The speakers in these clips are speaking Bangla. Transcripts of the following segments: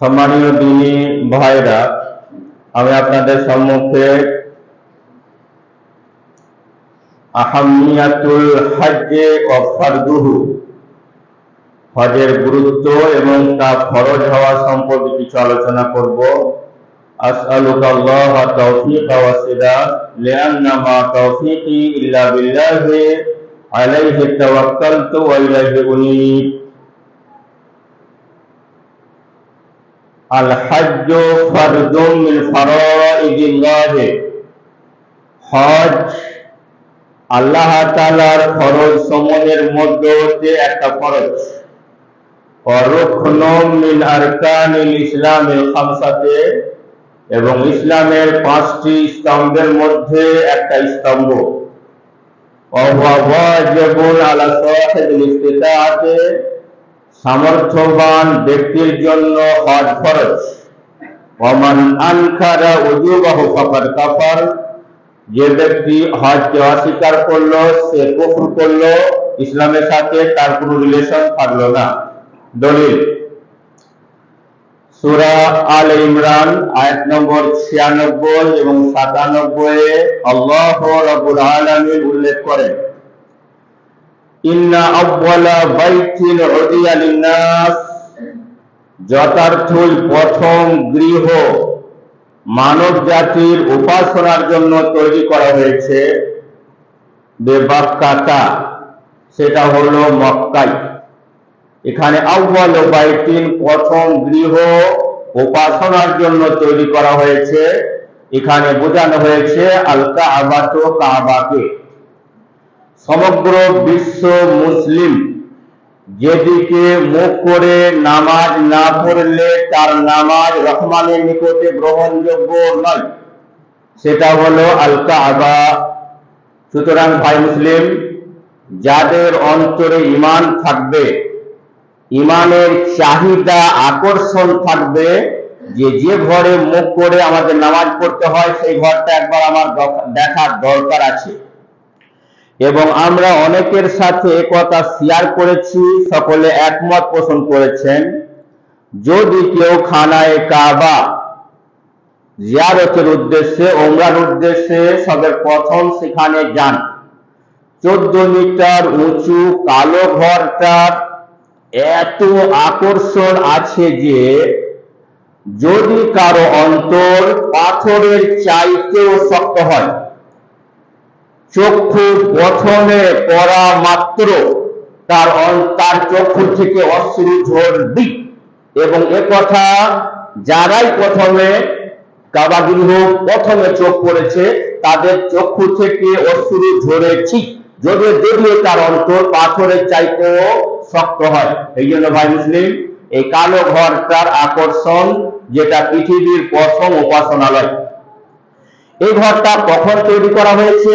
সম্মানীয় দিনী ভাইরা, আমি আপনাদের সম্মুখে আহামিয়াতুল হজ্জে ও হজের গুরুত্ব এবং তা ফরজ হওয়া সম্পর্কে কিছু আলোচনা করব। আসআলুকা আল্লাহ তৌফিক ওয়া সিদাদ লিআন্না মা তৌফিকি ইল্লা বিল্লাহি আলাইহি তাওয়াক্কালতু ওয়া আল হজ্জ ফরদুম মিন ফরাইদিল্লাহ হজ আল্লাহ ফরজ মধ্যে হতে একটা ফরজ। মিন আরকানিল খামসাতে এবং ইসলামের পাঁচটি স্তম্ভের মধ্যে একটা স্তম্ভ। ওয়াজিবুন আলা সাহিবিল ইস্তিতাআতে সামর্থ্যবান ব্যক্তির জন্য হজ ফরজ। যে ব্যক্তি হজকে অস্বীকার করল, সে কুফর করল, ইসলামের সাথে তার কোনো রিলেশন থাকল না। দলিল, সূরা আল ইমরান, আয়াত নম্বর 96 এবং 97 এ আল্লাহ রাব্বুল আলামিন উল্লেখ করেন ইন্না আউওয়ালা বাইতিন উদিয়া লিন্নাস যথার্থই প্রথম গৃহ মানব জাতির উপাসনার জন্য তৈরি করা হয়েছে। বেবাক্কাতা, সেটা হলো মক্কাই এখানে আউ্বাল বাইতিন প্রথম গৃহ উপাসনার জন্য তৈরি করা হয়েছে। এখানে বোঝানো হয়েছে আলকা আবাত কাবাকে। সমগ্র বিশ্ব মুসলিম যেদিকে মুখ করে নামাজ না পড়লে তার নামাজ রহমানের নিকটে গ্রহণযোগ্য নয়। সেটা হলো আলকা আবা সুতরাং ভাই মুসলিম, যাদের অন্তরে ইমান থাকবে ইমানের চাহিদা আকর্ষণ থাকবে, যে যে ঘরে মুখ করে আমাদের নামাজ পড়তে হয়, সেই ঘরটা একবার আমার দেখার দরকার আছে। এবং আমরা অনেকের সাথে কথা শেয়ার করেছি, সকলে একমত পোষণ করেছেন। যদি কেউ খানায় কাবা জিয়ারতের উদ্দেশ্যে ওমরার উদ্দেশ্যে সবের প্রথম সেখানে যান। চোদ্দ মিটার উঁচু কালো ঘরটার এত আকর্ষণ আছে যে, যদি কারও অন্তর পাথরের চাইতেও শক্ত হয় চক্ষু প্রথমে পড়া মাত্র, তার তার চক্ষু থেকে অশ্রু ঝরবি এবং এ কথা যারাই প্রথমে কাবাগৃহ প্রথমে চোখ পড়েছে, তাদের চক্ষু থেকে অশ্রু ঝরেছি যদি দেখলে তার অন্তর পাথরের চাইতেও শক্ত হয়। এই জন্য ভাই মুসলিম, এই কালো ঘরটার আকর্ষণ, যেটা পৃথিবীর প্রথম উপাসনালয়। এই ঘরটা কখন তৈরি করা হয়েছে?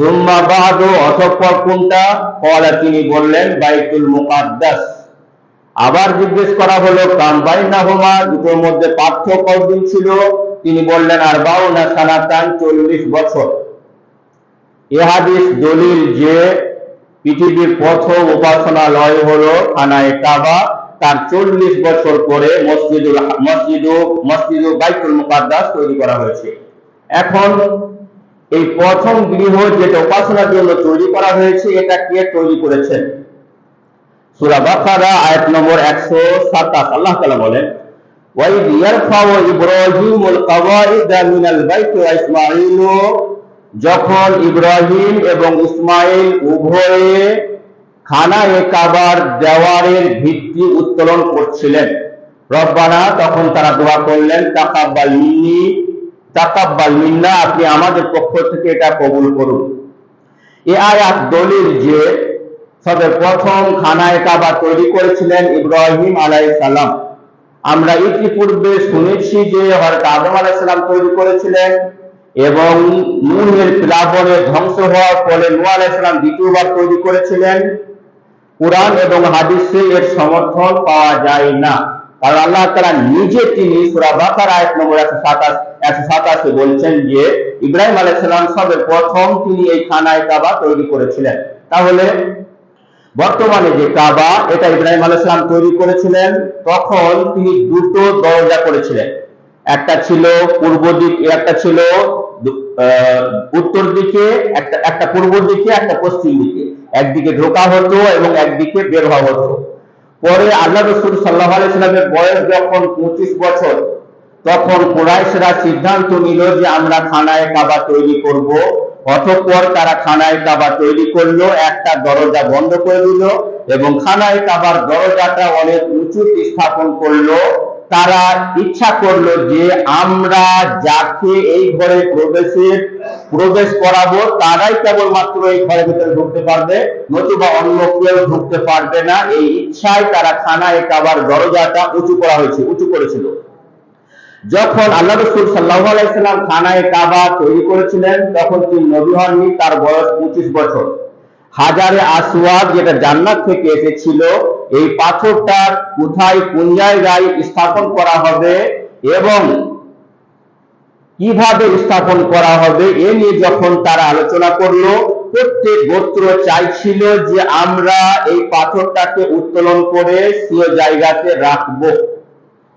সুম্মা অতঃপর কোনটা? তিনি বললেন, বাইতুল মুকাদ্দাস। আবার জিজ্ঞেস করা হলো কাম্বাইনাহুমা দুটোর মধ্যে পার্থক্য কতদিন ছিল? তিনি বললেন আর বাউনা সানাতান চল্লিশ বছর। দলিল যে পৃথিবীর উপাসনালয় খানায় কাবা। তার চল্লিশ বছর পরে মসজিদুল মসজিদ মসজিদ বাইতুল মুকাদ্দাস তৈরি করা হয়েছে। এখন এই প্রথম গৃহ যেটা উপাসনার জন্য তৈরি করা হয়েছে, এটা কে তৈরি করেছেন? নম্বর 127 আল্লাহ তাআলা বলেন যখন ইব্রাহিম এবং ইসমাইল উভয়ে খানায়ে কাবার দেওয়ারের ভিত্তি উত্তোলন করছিলেন। রব্বানা তখন তারা দোয়া করলেন তাকাব্বাল মিন্নি তাকাব্বাল মিন্না আপনি আমাদের পক্ষ থেকে এটা কবুল করুন। এ আয়াত দলিল যে সবে প্রথম খানায় কাবা তৈরি করেছিলেন ইব্রাহিম আলাইহিস সালাম। আমরা ইতিপূর্বে শুনেছি যে হয়তো আদম আলাইসালাম তৈরি করেছিলেন এবং নুহের প্লাবনে ধ্বংস হওয়ার ফলে নূহ আলাইসালাম দ্বিতীয়বার তৈরি করেছিলেন। কোরআন এবং হাদিসে এর সমর্থন পাওয়া যায় না। কারণ আল্লাহ তাআলা নিজে তিনি সূরা বাকারা আয়াত নম্বর 127 187 বলছেন যে, ইব্রাহিম আলাইহিস সালাম সবে প্রথম তিনি এই খানায় কাবা তৈরি করেছিলেন। তাহলে বর্তমানে যে কাবা, এটা ইব্রাহিম আলাইহিস সালাম তৈরি করেছিলেন, তখন তিনি দুটো দরজা করেছিলেন। একটা ছিল পূর্ব দিক, একটা ছিল উত্তর দিকে, একটা একটা পূর্ব দিকে, একটা পশ্চিম দিকে। একদিকে ঢোকা হতো এবং একদিকে বের হওয়া হতো। পরে আল্লাহ রসুল সাল্লাহ আলাইসাল্লামের বয়স যখন পঁচিশ বছর, তখন কোরাইশরা সিদ্ধান্ত নিল যে আমরা খানায় কাবা তৈরি করব। অতঃপর তারা খানায় কাবা তৈরি করল, একটা দরজা বন্ধ করে দিল এবং খানায় কাবার দরজাটা অনেক উঁচু স্থাপন করল। তারা ইচ্ছা করল যে আমরা যাকে এই ঘরে প্রবেশের প্রবেশ করাবো, তারাই কেবলমাত্র এই ঘরের ভিতরে ঢুকতে পারবে, নতুবা অন্য কেউ ঢুকতে পারবে না। এই ইচ্ছায় তারা খানা খানায় কাবার দরজাটা উঁচু করা হয়েছে, উঁচু করেছিল। যখন আল্লাহ রসুল সাল্লাহ আলাইসাল্লাম খানায় কাবা তৈরি করেছিলেন, তখন তিনি নবী হননি, তার বয়স পঁচিশ বছর। হাজারে আসওয়াদ যেটা জান্নাত থেকে এসেছিল, এই পাথরটা কোথায়, কোন জায়গায় স্থাপন করা হবে এবং কীভাবে স্থাপন করা হবে, এ নিয়ে যখন তারা আলোচনা করল, প্রত্যেক গোত্র চাইছিল যে আমরা এই পাথরটাকে উত্তোলন করে স্বীয় জায়গাতে রাখব।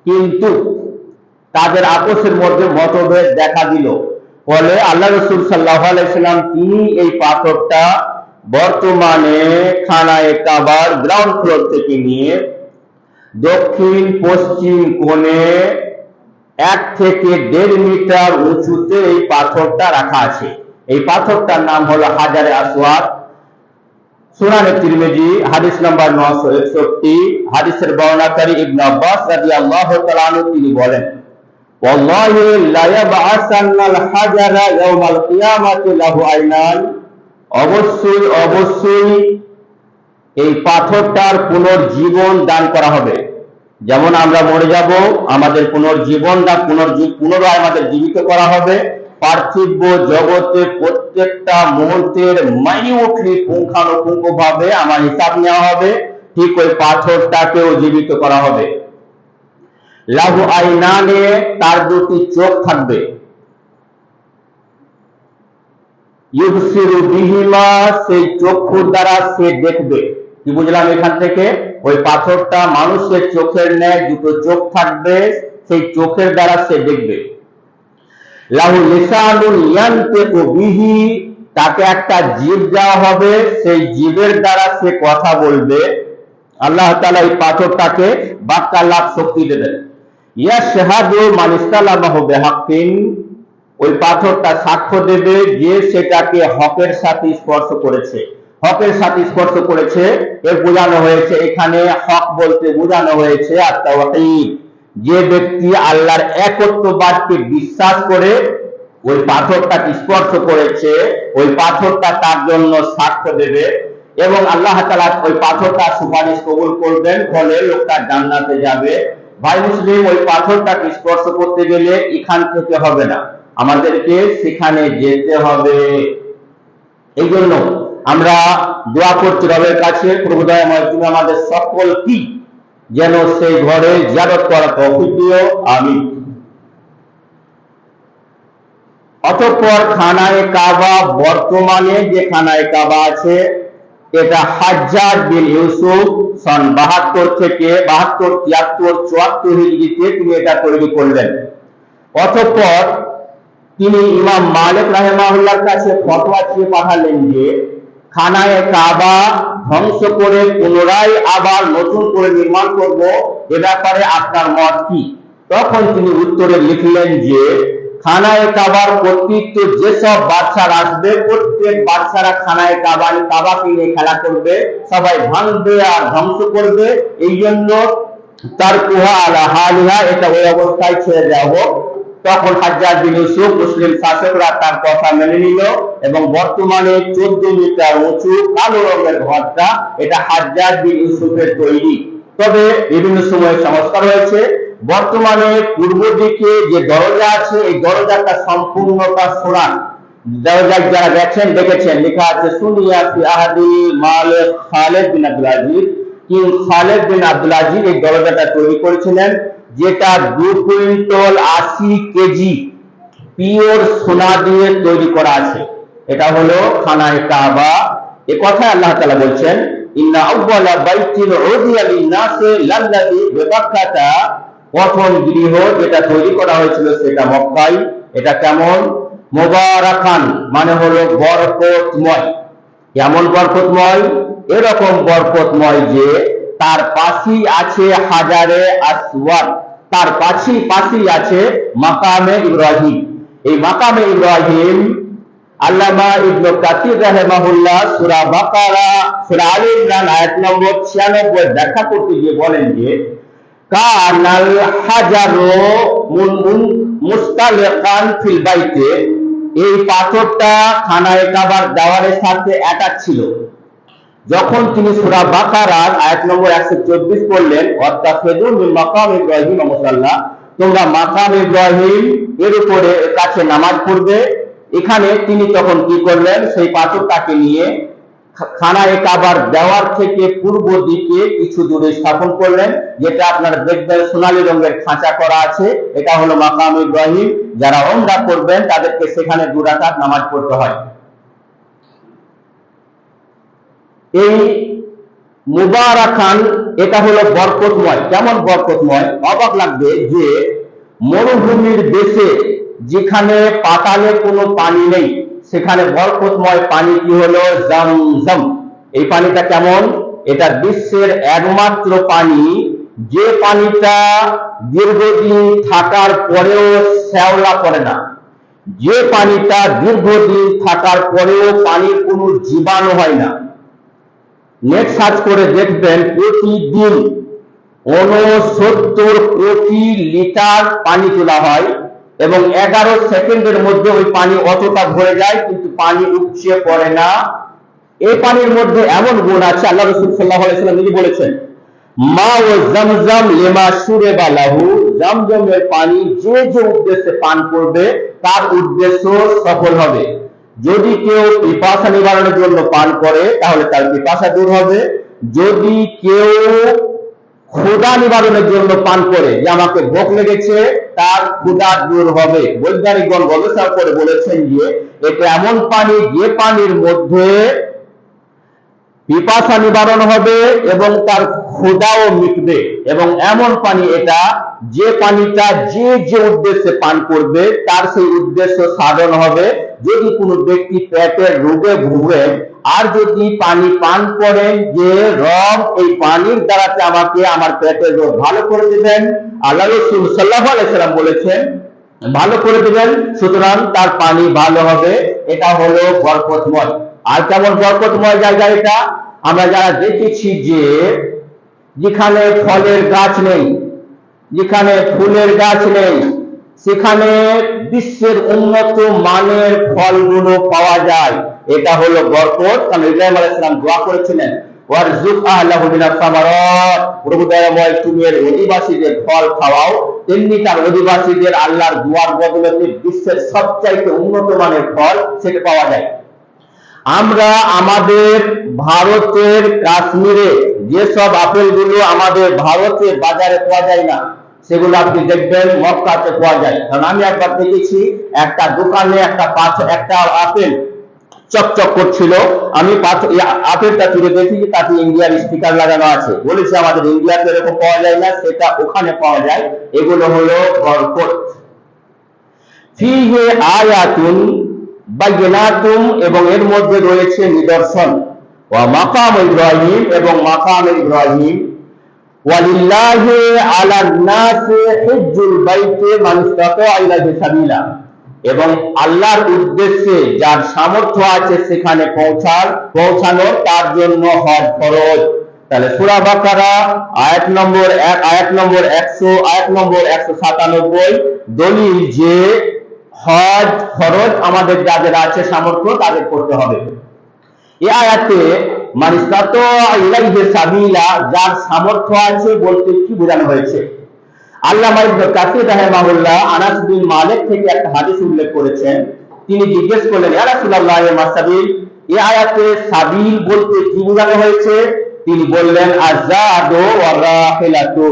কিন্তু তাদের আপোষের মধ্যে মতভেদ দেখা দিল। ফলে আল্লাহ রসুল সাল্লাহ আলাইসাল্লাম তিনি এই পাথরটা বর্তমানে খানায় কাবার গ্রাউন্ড ফ্লোর থেকে নিয়ে দক্ষিণ পশ্চিম কোণে এক থেকে দেড় মিটার উঁচুতে এই পাথরটা রাখা আছে। এই পাথরটার নাম হলো হাজারে সুনানে তিরমিজি, হাদিস নাম্বার 961 হাদিসের বর্ণনাকারী ইবনে আব্বাস রাদিয়াল্লাহু তাআলা আনহু তিনি বলেন, ওয়াল্লাহি লা ইয়াবআসান্নাল হাজারা ইয়াওমাল কিয়ামাতি লাহু আইনান। অবশ্যই অবশ্যই এই পাথরটার পুনর্জীবন দান করা হবে। যেমন আমরা মরে যাব, আমাদের পুনর্জীবন দা পুনর্জী পুনরায় আমাদের জীবিত করা হবে। পার্থিব জগতে প্রত্যেকটা মুহূর্তের মাইনিউটলি পুঙ্খানুপুঙ্খ ভাবে আমার হিসাব নেওয়া হবে। ঠিক ওই পাথরটাকেও জীবিত করা হবে। লাহু আইনানে তার দুটি চোখ থাকবে। সেই চক্ষুর দ্বারা সে দেখবে। কি বুঝলাম এখান থেকে? ওই পাথরটা মানুষের চোখের ন্যায় দুটো চোখ থাকবে, সেই চোখের দ্বারা সে দেখবে। তাকে একটা জীব দেওয়া হবে, সেই জীবের দ্বারা সে কথা বলবে। আল্লাহ তাআলা এই পাথরটাকে বাক্যালাপ শক্তি দেবেন। ইয়া শাহাদু মান ইসতালামাহু বিহাক্কিন ওই পাথরটা সাক্ষ্য দেবে যে সেটাকে হকের সাথে স্পর্শ করেছে। হকের সাথে স্পর্শ করেছে এর বোঝানো হয়েছে, এখানে হক বলতে বোঝানো হয়েছে আর যে ব্যক্তি আল্লাহর একত্ববাদকে বিশ্বাস করে, ওই পাথরটাকে স্পর্শ করেছে, ওই পাথরটা তার জন্য সাক্ষ্য দেবে এবং আল্লাহ তাআলা ওই পাথরটা সুপারিশ কবুল করবেন, ফলে লোকটা জান্নাতে যাবে। ভাই মুসলিম, ওই পাথরটাকে স্পর্শ করতে গেলে এখান থেকে হবে না। আমাদেরকে সেখানে যেতে হবে। এই জন্য আমরা দোয়া করছি রবের কাছে প্রভুদয়ময় তুমি আমাদের সকল কি যেন সেই ঘরে জিয়ারত করা তৌফিক দিও। আমি অতঃপর খানায় কাবা, বর্তমানে যে খানায় কাবা আছে, এটা হাজার বিন ইউসুফ সন বাহাত্তর থেকে বাহাত্তর, তিয়াত্তর, চুয়াত্তর হিজড়িতে তিনি এটা তৈরি করলেন। অতঃপর তিনি ইমাম মালিক রাহেমাহুল্লার কাছে ফতোয়া চেয়ে পাঠালেন যে, খানায় কাবা ধ্বংস করে পুনরায় আবার নতুন করে নির্মাণ করব, এ ব্যাপারে আপনার মত কি? তখন তিনি উত্তরে লিখলেন যে, খানায় কাবার কর্তৃত্ব যেসব বাচ্চারা আসবে, প্রত্যেক বাচ্চারা খানায় কাবার কাবাকে নিয়ে খেলা করবে, সবাই ভাঙবে আর ধ্বংস করবে এই জন্য তার কুহা আলা হালিহা, এটা ওই অবস্থায় ছেড়ে দেওয়া হোক। তখন হাজ্জাজ বিন ইউসুফ মুসলিম শাসকরা তার কথা মেনে নিল এবং বর্তমানে চোদ্দ মিটার উঁচু কালো রঙের ঘরটা এটা হাজ্জাজ বিন ইউসুফের তৈরি। তবে বিভিন্ন সময় সংস্কার হয়েছে। বর্তমানে পূর্ব দিকে যে দরজা আছে, এই দরজাটা সম্পূর্ণটা সোনার। দরজায় যারা গেছেন, দেখেছেন, লেখা আছে, সুনিয়া আহাদি মালিক Khalid bin Abdul Aziz. King Khalid bin Abdul Aziz এই দরজাটা তৈরি করেছিলেন। যেটা দু কুইন্টল আশি কেজি পিওর সোনা দিয়ে তৈরি করা আছে। এটা হলো খানায় কাবা এ কথা আল্লাহ তালা বলছেন প্রথম গৃহ যেটা তৈরি করা হয়েছিল সেটা মক্কায়। এটা কেমন? মোবারাকান মানে হলো কেমন এরকম বরকতময় যে তার পাশেই আছে হাজারে আসওয়াদ। তার পাশেই পাশেই আছে মাকামে ইব্রাহিম। এই মাকামে ইব্রাহিম আল্লামা ইবনে সূরা বাকারা ইমরান আয়াত নম্বর 96 ব্যাখ্যা করতে গিয়ে বলেন যে, কানাল হাজারু মুন মুস্তালিকান ফিল বাইতে। এই পাথরটা খানায় কাবার দেওয়ালের সাথে অ্যাটাচ ছিল। যখন তিনি সূরা বাকারার আয়াত নম্বর 124 পড়লেন অত্তাফেদু মিন মাকাম ইব্রাহিম মুসাল্লা তোমরা মাকাম ইব্রাহিম এর উপরে কাছে নামাজ পড়বে। এখানে তিনি তখন কি করলেন? সেই পাথরটাকে নিয়ে খানায় কাবার দেওয়ার থেকে পূর্ব দিকে কিছু দূরে স্থাপন করলেন, যেটা আপনার দেখবেন সোনালী রঙের খাঁচা করা আছে। এটা হলো মাকাম ইব্রাহিম। যারা ওমরা করবেন, তাদেরকে সেখানে দু রাকাত নামাজ পড়তে হয়। এই মুবারাকান, এটা হলো বরকতময়। কেমন বরকতময়? অবাক লাগবে যে মরুভূমির দেশে যেখানে পাতালে কোনো পানি নেই, সেখানে বরকতময় পানি কি হলো? জমজম। এই পানিটা কেমন? এটা বিশ্বের একমাত্র পানি। যে পানিটা দীর্ঘদিন থাকার পরেও শ্যাওলা করে না। যে পানিটা দীর্ঘদিন থাকার পরেও পানির কোনো জীবাণু হয় না। নেট সার্চ করে দেখবেন প্রতিদিন উনসত্তর কোটি লিটার পানি তোলা হয় এবং এগারো সেকেন্ডের মধ্যে ওই পানি অতটা ভরে যায়, কিন্তু পানি উপচে পড়ে না। এই পানির মধ্যে এমন গুণ আছে, আল্লাহ রসুল সাল্লাহ আলাইসাল্লাম নিজে বলেছেন, মা ও জমজম লেমা সুরে বালাহু জমজমের পানি যে যে উদ্দেশ্যে পান করবে, তার উদ্দেশ্য সফল হবে। যদি কেউ পিপাসা নিবারণের জন্য পান করে, তাহলে তার পিপাসা দূর হবে। যদি কেউ ক্ষুধা নিবারণের জন্য পান করে, যে আমাকে ভোগ লেগেছে, তার ক্ষুধা দূর হবে। বৈজ্ঞানিকগণ গবেষণা করে বলেছেন যে এটা এমন পানি, যে পানির মধ্যে পিপাসা নিবারণ হবে এবং তার ক্ষুদাও মিটবে। এবং এমন পানি এটা, যে পানিটা যে যে উদ্দেশ্যে পান করবে, তার সেই উদ্দেশ্য সাধন হবে। যদি কোনো ব্যক্তি পেটের রোগে ভুগেন আর যদি পানি পান করেন যে রব এই পানির দ্বারাতে আমাকে আমার পেটের রোগ ভালো করে দিবেন। আল্লাহ রসুল সাল্লাহ বলেছেন, ভালো করে দিবেন, সুতরাং তার পানি ভালো হবে। এটা হলো বরকতময়। আর কেমন বরকতময় জায়গা এটা? আমরা যারা দেখেছি যে যেখানে ফলের গাছ নেই, যেখানে ফুলের গাছ নেই সেখানে বিশ্বের উন্নত মানের ফলগুলো পাওয়া যায়। এটা হলো বরকত। কারণ ইব্রাহিম আলাইহিস সালাম দোয়া করেছিলেন ফল সেটা পাওয়া যায়। আমরা আমাদের ভারতের কাশ্মীরে যেসব আপেলগুলো আমাদের ভারতের বাজারে পাওয়া যায় না সেগুলো আপনি দেখবেন, মক্কাতে পাওয়া যায়। কারণ আমি একবার দেখেছি, একটা দোকানে একটা পাথ, একটা আপেল চকচক করছিল। আমি আপেলটা তুলে দেখি যে তাতে ইন্ডিয়ার স্টিকার লাগানো আছে। বলেছি, আমাদের ইন্ডিয়াতে এরকম পাওয়া যায় না, সেটা ওখানে পাওয়া যায়। এগুলো হলো আয়াতুন বাইনাতুম এবং এর মধ্যে রয়েছে নিদর্শন। মাকাম ইব্রাহিম এবং মাকাম ইব্রাহিম। এবং আল্লাহর উদ্দেশ্যে যার সামর্থ্য আছে সেখানে পৌঁছার, পৌঁছানো তার জন্য হজ ফরজ। তাহলে সূরা বাকারা, আয়াত নম্বর এক, আয়াত নম্বর একশো, আয়াত নম্বর একশো সাতানব্বই, দলিল যে হজ ফরজ আমাদের যাদের আছে সামর্থ্য তাদের করতে হবে। এ আয়াতে যার সামর্থ্য আছে বলতে কি বোঝানো হয়েছে? ইবনে কাসির রাহিমাহুল্লাহ আনাস মালিক থেকে একটা হাদিস উল্লেখ করেছেন। তিনি জিজ্ঞেস করলেন, ইয়া রাসূলুল্লাহ মাসাবিল এই আয়াতে সাবিল বলতে কি বোঝানো হয়েছে? তিনি বললেন, আজাদু রাহিলাতু।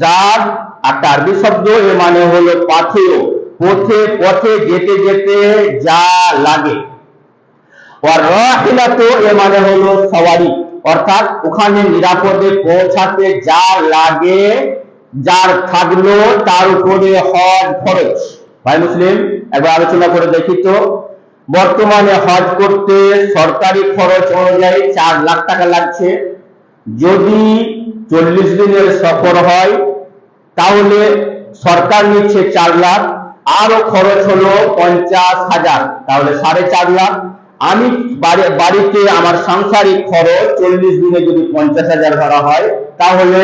জাদ একটা আরবি শব্দ এর মানে হলো পাথেয়, পথে পথে যেতে যেতে যা লাগে। এর মানে হলো সওয়ারি। অর্থাৎ ওখানে নিরাপদে পৌঁছাতে যা লাগে, যার থাকল, তার উপরে হজ খরচ। ভাই মুসলিম, একবার আলোচনা করে দেখি তো। বর্তমানে হজ করতে সরকারি খরচ অনুযায়ী চার লাখ টাকা লাগছে। যদি চল্লিশ দিনের সফর হয়, তাহলে সরকার নিচ্ছে চার লাখ। আরও খরচ হলো পঞ্চাশ হাজার। তাহলে সাড়ে চার লাখ। আমি বাড়ি- বাড়িতে আমার সাংসারিক খরচ চল্লিশ দিনে যদি পঞ্চাশ হাজার ধরা হয়, তাহলে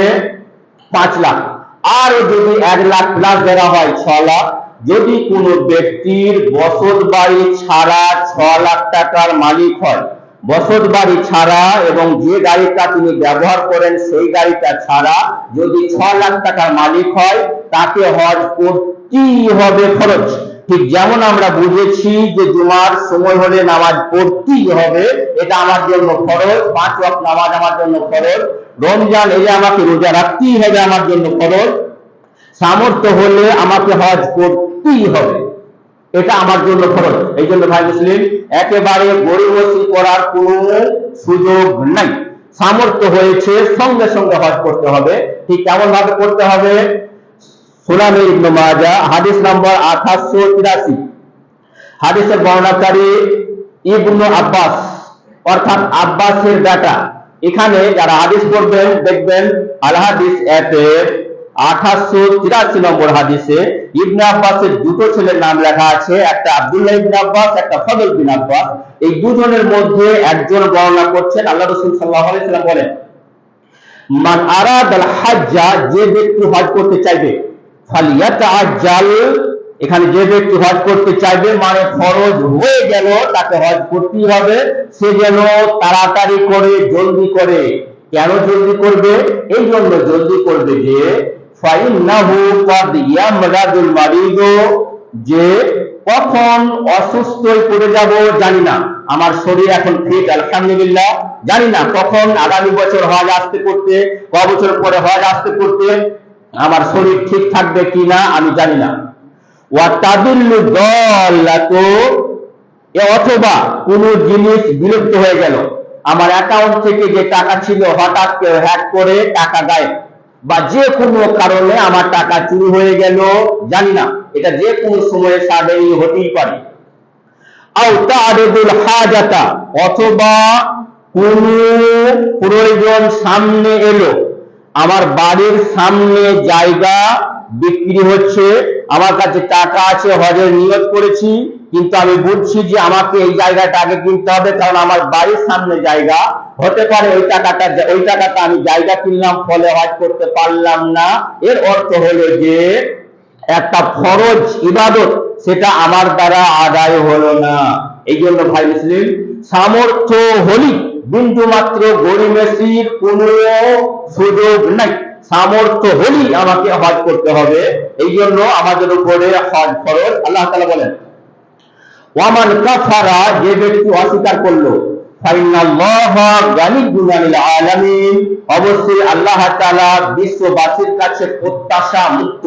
পাঁচ লাখ। আর যদি এক লাখ প্লাস ধরা হয়, ছ লাখ। যদি কোনো ব্যক্তির বসত বাড়ি ছাড়া ছ লাখ টাকার মালিক হয়, বসত বাড়ি ছাড়া এবং যে গাড়িটা তিনি ব্যবহার করেন, সেই গাড়িটা ছাড়া যদি ছ লাখ টাকার মালিক হয়, তাকে হজ করতেই হবে খরচ। ঠিক যেমন আমরা বুঝেছি যে জুমার সময় হলে নামাজ পড়তেই হবে, এটা আমার জন্য খরচ পাঁচ ওয়াক্ত নামাজ আমার জন্য খরচ রমজান এলে আমাকে রোজা রাখতেই হবে আমার জন্য খরচ সামর্থ্য হলে আমাকে হজ করতেই হবে, এটা আমার জন্য খরচ এই জন্য ভাই মুসলিম, একেবারে গরিবসি করার কোনো সুযোগ নাই। সামর্থ্য হয়েছে সঙ্গে সঙ্গে হজ করতে হবে, ঠিক কেমন ভাবে করতে হবে ইবনে মাজা, হাদিস নম্বর আঠাশশো তিরাশি। হাদিসের বর্ণাকারী ইবনু আব্বাস, অর্থাৎ আব্বাসের বেটা। এখানে যারা হাদিস পড়বেন, দেখবেন আল হাদিস আঠাশশো তিরাশি নম্বর হাদিসে ইবনে আব্বাসের দুটো ছেলের নাম লেখা আছে, একটা আব্দুল্লাহ ইবনে আব্বাস, একটা ফজল বিন আব্বাস। এই দুজনের মধ্যে একজন বর্ণনা করছেন, আল্লাহ রসুল সাল্লাহ বলেন, মান আরাদ হাজ্জা, যে ব্যক্তি হজ করতে চাইবে এখানে যে ব্যক্তি হজ করতে চাইবে মানে ফরজ হয়ে গেল, তাকে হজ করতেই হবে। সে যেন তাড়াতাড়ি করে জলদি করে। কেন জলদি করবে? এই জন্য জলদি করবে যে যে কখন অসুস্থ পড়ে যাব জানি না। আমার শরীর এখন ফিট আলহামদুলিল্লাহ, জানি না কখন আগামী বছর হজ আসতে করতে, ক বছর পরে হজ আসতে করতে। আমার শরীর ঠিক থাকবে কিনা আমি জানি না। অথবা কোন জিনিস বিলুপ্ত হয়ে গেল। আমার অ্যাকাউন্ট থেকে যে টাকা ছিল, হঠাৎ কেউ হ্যাক করে টাকা গায়েব বা যে কোনো কারণে আমার টাকা চুরি হয়ে গেল, জানি না। এটা যে কোনো সময়ে সাবেই হতেই পারে। অথবা কোন প্রয়োজন সামনে এলো। আমার বাড়ির সামনে জায়গা বিক্রি হচ্ছে, আমার কাছে টাকা আছে, হজের নিয়োগ করেছি, কিন্তু আমি বুঝছি যে আমাকে এই জায়গাটা আগে কিনতে হবে, কারণ আমার বাড়ির সামনে জায়গা হতে পারে ওই টাকাটা ওই টাকাটা আমি জায়গা কিনলাম, ফলে হজ করতে পারলাম না। এর অর্থ হলো যে একটা ফরজ ইবাদত, সেটা আমার দ্বারা আদায় হলো না। এই জন্য ভাই মুসলিম, সামর্থ্য হলি বিন্দু মাত্র গরিমেসির কোন সুযোগ নাই। সামর্থ্য হলি আমাকে হজ করতে হবে। এই জন্য আমাদের উপরে হজ ফরজ। আল্লাহ তাআলা বলেন, ওয়ামান কাফারা, যে ব্যক্তি অস্বীকার করল বিশ্ববাসীর কাছে প্রত্যাশা মুক্ত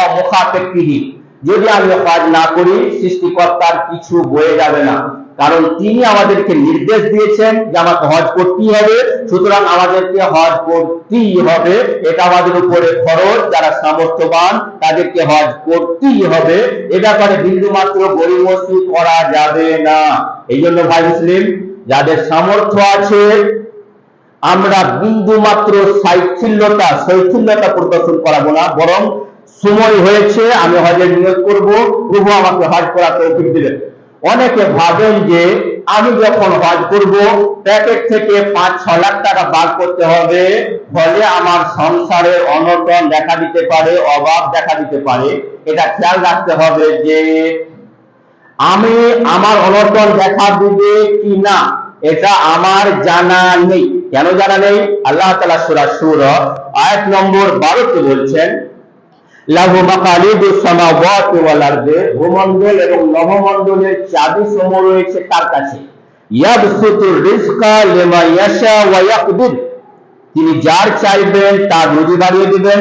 অমুখাপেক্ষিহীন যদি আমি কাজ না করি, সৃষ্টিকর্তার কিছু বয়ে যাবে না। কারণ তিনি আমাদেরকে নির্দেশ দিয়েছেন যে আমাকে হজ করতেই হবে, সুতরাং আমাদেরকে হজ করতেই হবে। এটা আমাদের উপরে খরচ, যারা সামর্থ্যবান, তাদেরকে হজ করতেই হবে। এ ব্যাপারে বিন্দু মাত্র গরিমসি করা যাবে না। এই জন্য ভাই মুসলিম, যাদের সামর্থ্য আছে, আমরা বিন্দু মাত্র শৈথিল্যতা শৈথিল্যতা প্রদর্শন করাবো না, বরং সময় হয়েছে, আমি হজের নিয়োগ করব, প্রভু আমাকে হজ করা তৌফিক দিলেন অনেকে ভাবেন যে আমি যখন হজ করব, প্যাকেট থেকে পাঁচ, ছ লাখ টাকা বার করতে হবে। ফলে আমার সংসারের অনটন দেখা দিতে পারে, অভাব দেখা দিতে পারে। এটা খেয়াল রাখতে হবে যে আমি আমার অনর্থন দেখা দিবে কি না এটা আমার জানা নেই। কেন জানা নেই? আল্লাহ তালা সুরা সুর আয়াত নম্বর বারোতে বলছেন লাহু এবং নভমণ্ডলের চাবি সমূহ রয়েছে তার কাছে। তিনি যার চাইবেন, তার রুজি বাড়িয়ে দিবেন।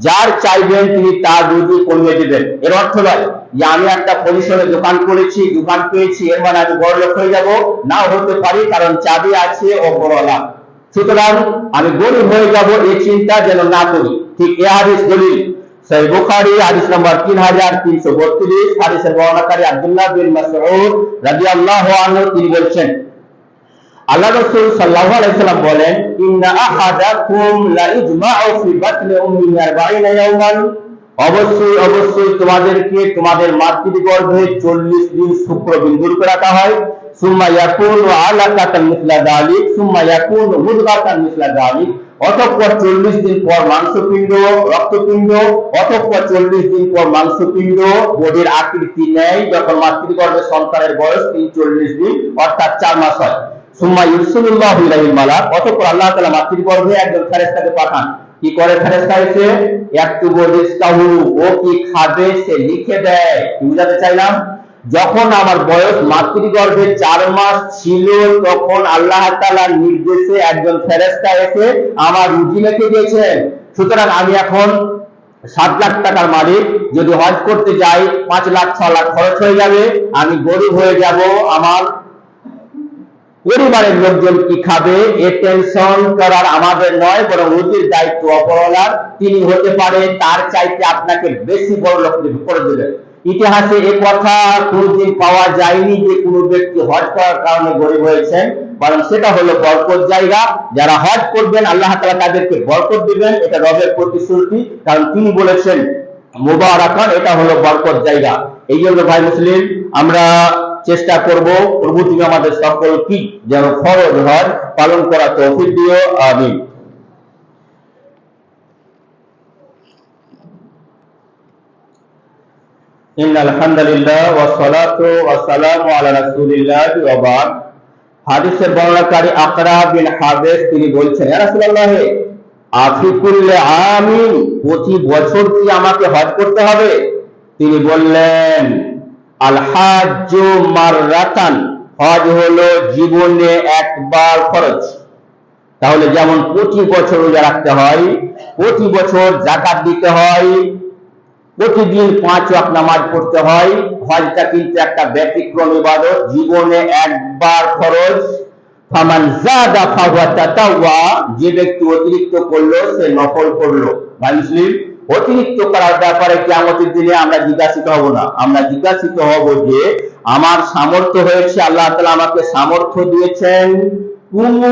যার চাইবেন, তিনি তার রুজি কমিয়ে দিবেন। এর অর্থ নয়, যে আমি একটা পরিসরে দোকান করেছি, দোকান পেয়েছি, এর মানে আমি বড় লোক হয়ে যাব। না হতে পারি, কারণ চাবি আছে ও বড়লা সুতরাং আমি গরিব হয়ে যাব, এই চিন্তা যেন না করি। ঠিক এ হাদিস দলিল। সহি বুখারী হাদিস নম্বর তিন হাজার তিনশো বত্রিশ হাদিসের বর্ণাকারী আব্দুল্লাহ বিন মাসউদ রাদিয়াল্লাহু আনহু তিনি বলছেন, আল্লাহ রাসূল সাল্লাল্লাহু আলাইহি সাল্লাম বলেন, ইন্না আহাদাকুম লা ইজমাউ ফি বাতনি উম্মিহি 40 ইয়াওমান অবশ্যই অবশ্যই তোমাদেরকে তোমাদের মাতৃগর্ভে 40 দিন শুক্রবিন্দু রূপে রাখা হয়। সুম্মা ইয়াকুনু আলাকাতান মিসলা যালিক সুম্মা ইয়াকুনু মুদগাতান মিসলা যালিক অতঃপর 40 দিন পর মাংসপিণ্ড, রক্তপিণ্ড, অতঃপর 40 দিন পর মাংসপিণ্ড, বডির আকৃতি নেয় যখন মাতৃগর্ভে সন্তানের বয়স 40 দিন, অর্থাৎ 4 মাস হয়। সুম্মা ইউসুল্লাহ ইলাইহিল মালাক অতঃপর আল্লাহ তাআলা মাতৃগর্ভে একজন ফেরেশতাকে পাঠান। কি করে ফেরেশতা এসে? একটু বদিস্তাহু ও কি খাবে? সে লিখে দেয়। বুঝাতে চাইলাম? যখন আমার বয়স মাতৃগর্ভে চার মাস ছিল, তখন আল্লাহ তাআলার নির্দেশে একজন ফেরেশতা এসে আমার রুজি লিখে দিয়েছেন সুতরাং আমি এখন সাত লাখ টাকার মালিক। যদি হজ করতে যাই, পাঁচ লাখ, ছ লাখ খরচ হয়ে যাবে। আমি গরিব হয়ে যাব। আমার পরিবারের লোকজন কি খাবে? এ টেনশন করার আমাদের নয়, বরং রুজির দায়িত্ব অপরওয়ালার। তিনি হতে পারে, তার চাইতে আপনাকে বেশি বড় লোক করে দেবেন ইতিহাসে এ কথা কোনদিন পাওয়া যায়নি যে কোনো ব্যক্তি হজ করার কারণে গরিব হয়েছেন বরং সেটা হলো বরকত জায়গা। যারা হজ করবেন, আল্লাহ তাআলা তাদেরকে বরকত দিবেন। এটা রবের প্রতিশ্রুতি, কারণ তিনি বলেছেন, মুবারাকান এটা হলো বরকত জায়গা। এই জন্য ভাই মুসলিম, আমরা চেষ্টা করব, প্রভু তুমি আমাদের সকল কি যেন ফরজ হজ পালন করা তৌফিক দিও, আমিন। إن الحمد لله والصلاة والسلام على رسول الله وبعد হাদিসের বর্ণনাকারী আকরা বিন হাবেস তিনি বলছেন ইয়া রাসূলুল্লাহ আফিকুল্লে আমিন প্রতি বছর কি আমাকে হজ করতে হবে তিনি বললেন আল হাজ্জ মাররাতান হজ হলো জীবনে একবার খরচ তাহলে যেমন প্রতি বছর রোজা রাখতে হয় প্রতি বছর জাকাত দিতে হয় প্রতিদিন পাঁচ ওয়াক্ত নামাজ পড়তে হয়। হজটা কিন্তু একটা ব্যতিক্রম ইবাদত। জীবনে একবার খরচ যে ব্যক্তি অতিরিক্ত করল, সে নকল করল। মুসলিম, অতিরিক্ত করার ব্যাপারে কিয়ামতের দিনে আমরা জিজ্ঞাসিত হব না। আমরা জিজ্ঞাসিত হব যে, আমার সামর্থ্য হয়েছে, আল্লাহ আমাকে সামর্থ্য দিয়েছেন। কোনো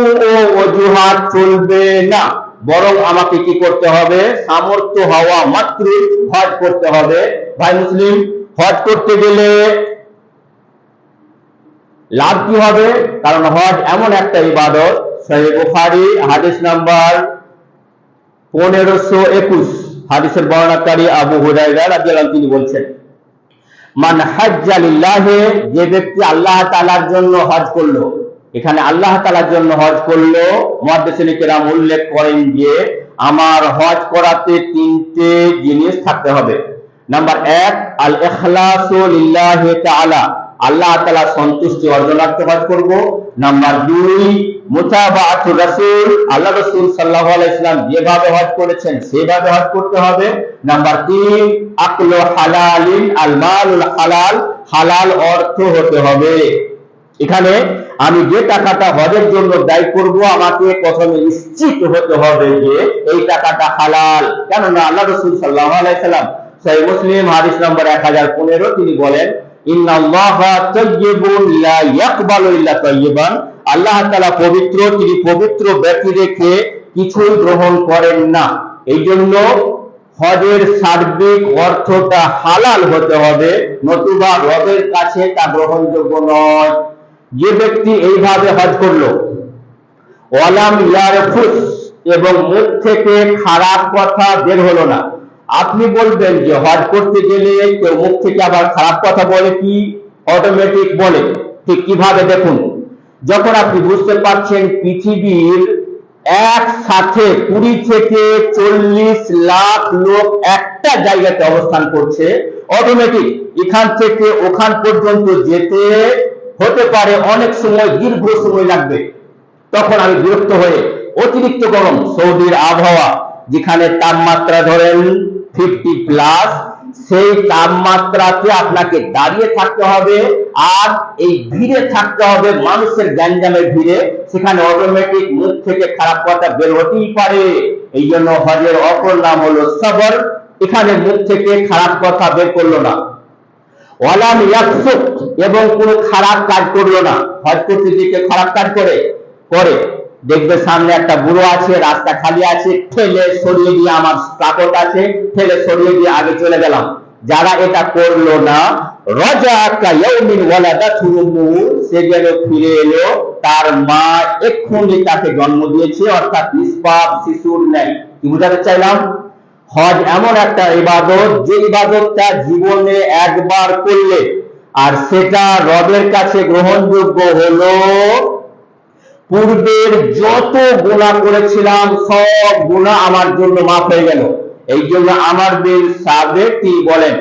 অজুহাত চলবে না। বরং আমাকে কি করতে হবে? সামর্থ্য হওয়া মাত্রই হজ করতে হবে। ভাই মুসলিম, হজ করতে গেলে লাভ কি হবে? কারণ হজ এমন একটা ইবাদত। বুখারী, হাদিস নাম্বার পনেরোশো একুশ। হাদিসের বর্ণনাকারী আবু হুরায়রা রাদিয়াল্লাহু তিনি বলছেন, মান লিল্লাহে যে ব্যক্তি আল্লাহ তাআলার জন্য হজ করল এখানে আল্লাহ তাআলার জন্য হজ করল। মুহাদ্দিসিন কিরাম উল্লেখ করেন যে, আমার হজ করাতে তিনটে জিনিস থাকতে হবে। নাম্বার এক আল ইখলাসু লিল্লাহি তাআলা। আল্লাহ তাআলা সন্তুষ্টি অর্জনার্থে হজ করব। নাম্বার দুই আল্লাহ যেভাবে হজ করেছেন সেভাবে হজ করতে হবে। নাম্বার তিন, আকলু হালালিন আল মালুল হালাল। হালাল অর্থ হতে হবে। এখানে আমি যে টাকাটা হজের জন্য ব্যয় করব, আমাকে প্রথমে নিশ্চিত হতে হবে যে এই টাকাটা হালাল। কেননা আল্লাহ রসুল সাল্লাহ আলাইসাল্লাম মুসলিম হাদিস নম্বর এক হাজার পনেরো তিনি বলেন আল্লাহ পবিত্র, তিনি পবিত্র ব্যক্তি রেখে কিছুই গ্রহণ করেন না। এই জন্য হজের সার্বিক অর্থটা হালাল হতে হবে, নতুবা রবের কাছে তা গ্রহণযোগ্য নয়। যে ব্যক্তি এইভাবে হজ করল, ওয়ালাম ইয়ারফুস, এবং মুখ থেকে খারাপ কথা বের হলো না। আপনি বলবেন যে হজ করতে গেলে কেউ মুখ থেকে আবার খারাপ কথা বলে কি? অটোমেটিক বলে। ঠিক কীভাবে দেখুন? যখন আপনি বুঝতে পারছেন পৃথিবীর একসাথে কুড়ি থেকে চল্লিশ লাখ লোক একটা জায়গাতে অবস্থান করছে অটোমেটিক এখান থেকে ওখান পর্যন্ত যেতে হতে পারে অনেক সময়, দীর্ঘ সময় লাগবে। তখন আমি বিরক্ত হয়ে অতিরিক্ত গরম, সৌদির আবহাওয়া, যেখানে তাপমাত্রা ধরেন ফিফটি প্লাস সেই তাপমাত্রাতে আপনাকে দাঁড়িয়ে থাকতে হবে আর এই ভিড়ে থাকতে হবে, মানুষের গ্যাঞ্জামের ভিড়ে। সেখানে অটোমেটিক মুখ থেকে খারাপ কথা বের হতেই পারে। এই জন্য হজের অপর নাম হলো সবর। এখানে মুখ থেকে খারাপ কথা বের করল না। এবং কোনো খারাপ কাজ করল না। করতে কেউ খারাপ কাজ করে করে। দেখবে সামনে একটা বুড়ো আছে, রাস্তা খালি আছে, ঠেলে সরিয়ে দিয়ে আমার কাপড় আছে ঠেলে সরিয়ে দিয়ে আগে চলে গেলাম। যারা এটা করল না রজা সে যেন ফিরে এলো, তার মা এক্ষুনি তাকে জন্ম দিয়েছে, অর্থাৎ নিষ্পাপ শিশুর নেই কি বুঝাতে চাইলাম? হজ এমন একটা ইবাদত যে ইবাদতটা জীবনে একবার করলে আর সেটা রবের কাছে গ্রহণযোগ্য হলো, পূর্বের যত গুণা করেছিলাম, সব গুণা আমার জন্য মাফ হয়ে গেল। এই জন্য আমার সাবেক তিনি বলেন,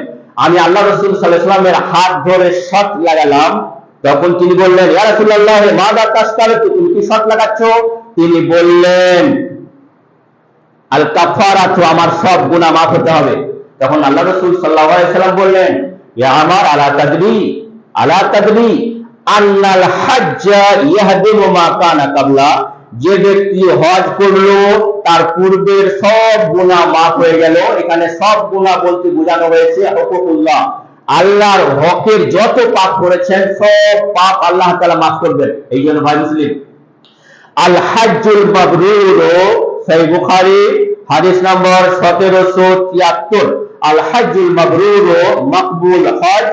আমি আল্লাহ রসুল সাল্লামের হাত ধরে শট লাগালাম। তখন তিনি বললেন, ইয়া রাসূলুল্লাহ মা দা তাস্তারে তুমি কি শট লাগাচ্ছ? তিনি বললেন আল আমার সব গুনাহ মাফ হতে হবে। তখন আল্লাহ রাসূল সাল্লাল্লাহু সাল্লাম বললেন আমার, আলা তাদরি আলা তাদরি, আন্নাল হাজ্জা মা কানা যে ব্যক্তি হজ করল, তার পূর্বের সব গুনাহ মাফ হয়ে গেল। এখানে সব গুনাহ বলতে বোঝানো হয়েছে হকুকুল্লাহ আল্লাহর হকের যত পাপ করেছেন, সব পাপ আল্লাহ তাআলা মাফ করবেন। এই জন্য ভাই মুসলিম আল মাবরুর বুখারী হাদিস নম্বর 1773 আল হাজ্জুল মাবরুর মাকবুল হজ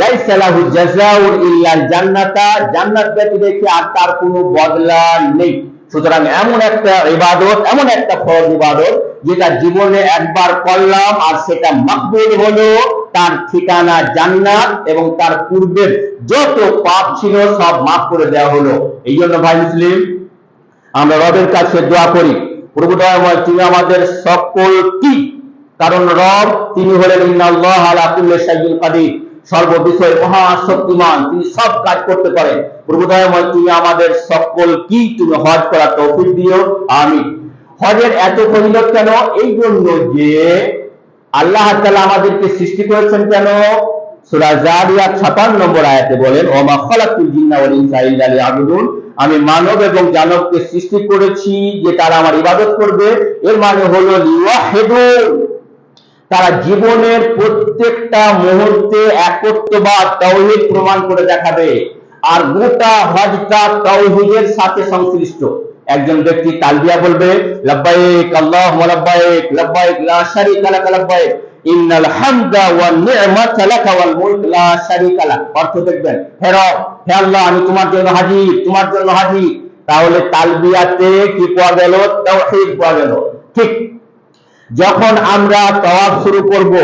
লাইসা লাহু জাযাউন ইল্লাল জান্নাতা জান্নাত ব্যতীত আর তার কোনো বদলা নেই। সুতরাং এমন একটা ইবাদত, এমন একটা ফরজ ইবাদত যেটা জীবনে একবার করলাম আর সেটা মাকবুল হলো তার ঠিকানা জান্নাত এবং তার পূর্বের যত পাপ ছিল সব মাফ করে দেওয়া হলো। এই জন্য ভাই মুসলিম, আমরা রবের কাছে দোয়া করি। প্রভুদয়ময় তুমি আমাদের সকল কি? কারণ রব তিনি হলেন ইন্নাল্লাহ আলা কুল্লি কাদির, সর্ববিষয়ে মহাশক্তিমান, তিনি সব কাজ করতে পারেন। তুমি হজ করার তৌফিক দিও, আমিন। হজের এত ফজিলত কেন? এই জন্য যে আল্লাহ তাআলা আমাদেরকে সৃষ্টি করেছেন কেন? সূরা জারিয়াত 56 নম্বর আয়াতে বলেন ওমা খালাকুল জিন্না ওয়াল ইনসা ইল্লা লিয়াবুদুন। আমি মানব এবং দানবকে সৃষ্টি করেছি যে তারা আমার ইবাদত করবে। এর মানে হলো তারা জীবনের প্রত্যেকটা মুহূর্তে তাওহীদ প্রমাণ করে দেখাবে। আর গোটা হজটা তাওহীদের সাথে সংশ্লিষ্ট। একজন ব্যক্তি তালবিয়া বলবে, লাব্বাইক, আল্লাহুম্মা লাব্বাইক লাব্বাইক, লা শারীকা লাক, লাব্বাইক। ইন্নাল হামদা নি'মাতা লাক ওয়াল মুলক, লা শারীকা লাক। অর্থ দেখবেন রব আল্লাহ, আমি তোমার জন্য হাজির, তোমার জন্য হাজির। তাহলে তালবিয়াতে কি পাওয়া গেল? তাওহীদ পাওয়া গেল। ঠিক যখন আমরা তাওয়াফ শুরু করব,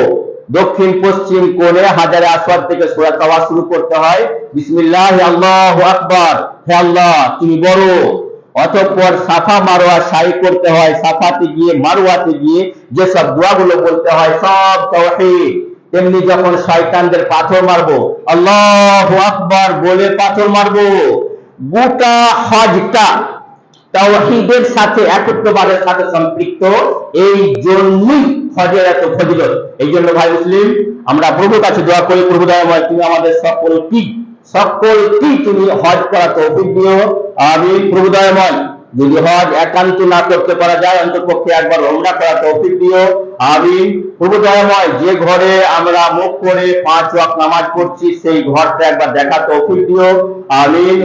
দক্ষিণ পশ্চিম কোণে হাজারে আসওয়াদ থেকে সূরা তাওয়াফ শুরু করতে হয়। বিসমিল্লাহ, আল্লাহু আকবার। হে আল্লাহ, তুমি বড়। অতঃপর সাফা মারোয়া সাই করতে হয়। সাফাতে গিয়ে, মারোয়াতে গিয়ে যেসব দোয়াগুলো বলতে হয়, সব তাওহীদ। তেমনি যখন শয়তানদের পাথর মারবো, আল্লাহু আকবার বলে পাথর মারবো, গোটা হজটা তাওহীদের সাথে একত্ববাদের সাথে সম্পৃক্ত, এই জন্যই হজের এত ফজিলত। এই জন্য ভাই মুসলিম, আমরা প্রভুর কাছে দোয়া করি, প্রভু দয়াময়, তুমি আমাদের সকল কি সকল কি তুমি হজ করা তৌফিক দিও। আমি প্রভু দয়াময়। যদি হজ একান্ত না করতে পারা যায় অন্তপক্ষে একবার রমনা করা তৌফিক দিও। আমি প্রভু দয়াময়, যে ঘরে আমরা মুখ করে পাঁচ ওয়াক্ত নামাজ পড়ছি, সেই ঘরটা একবার দেখা তৌফিক দিও। আমিন।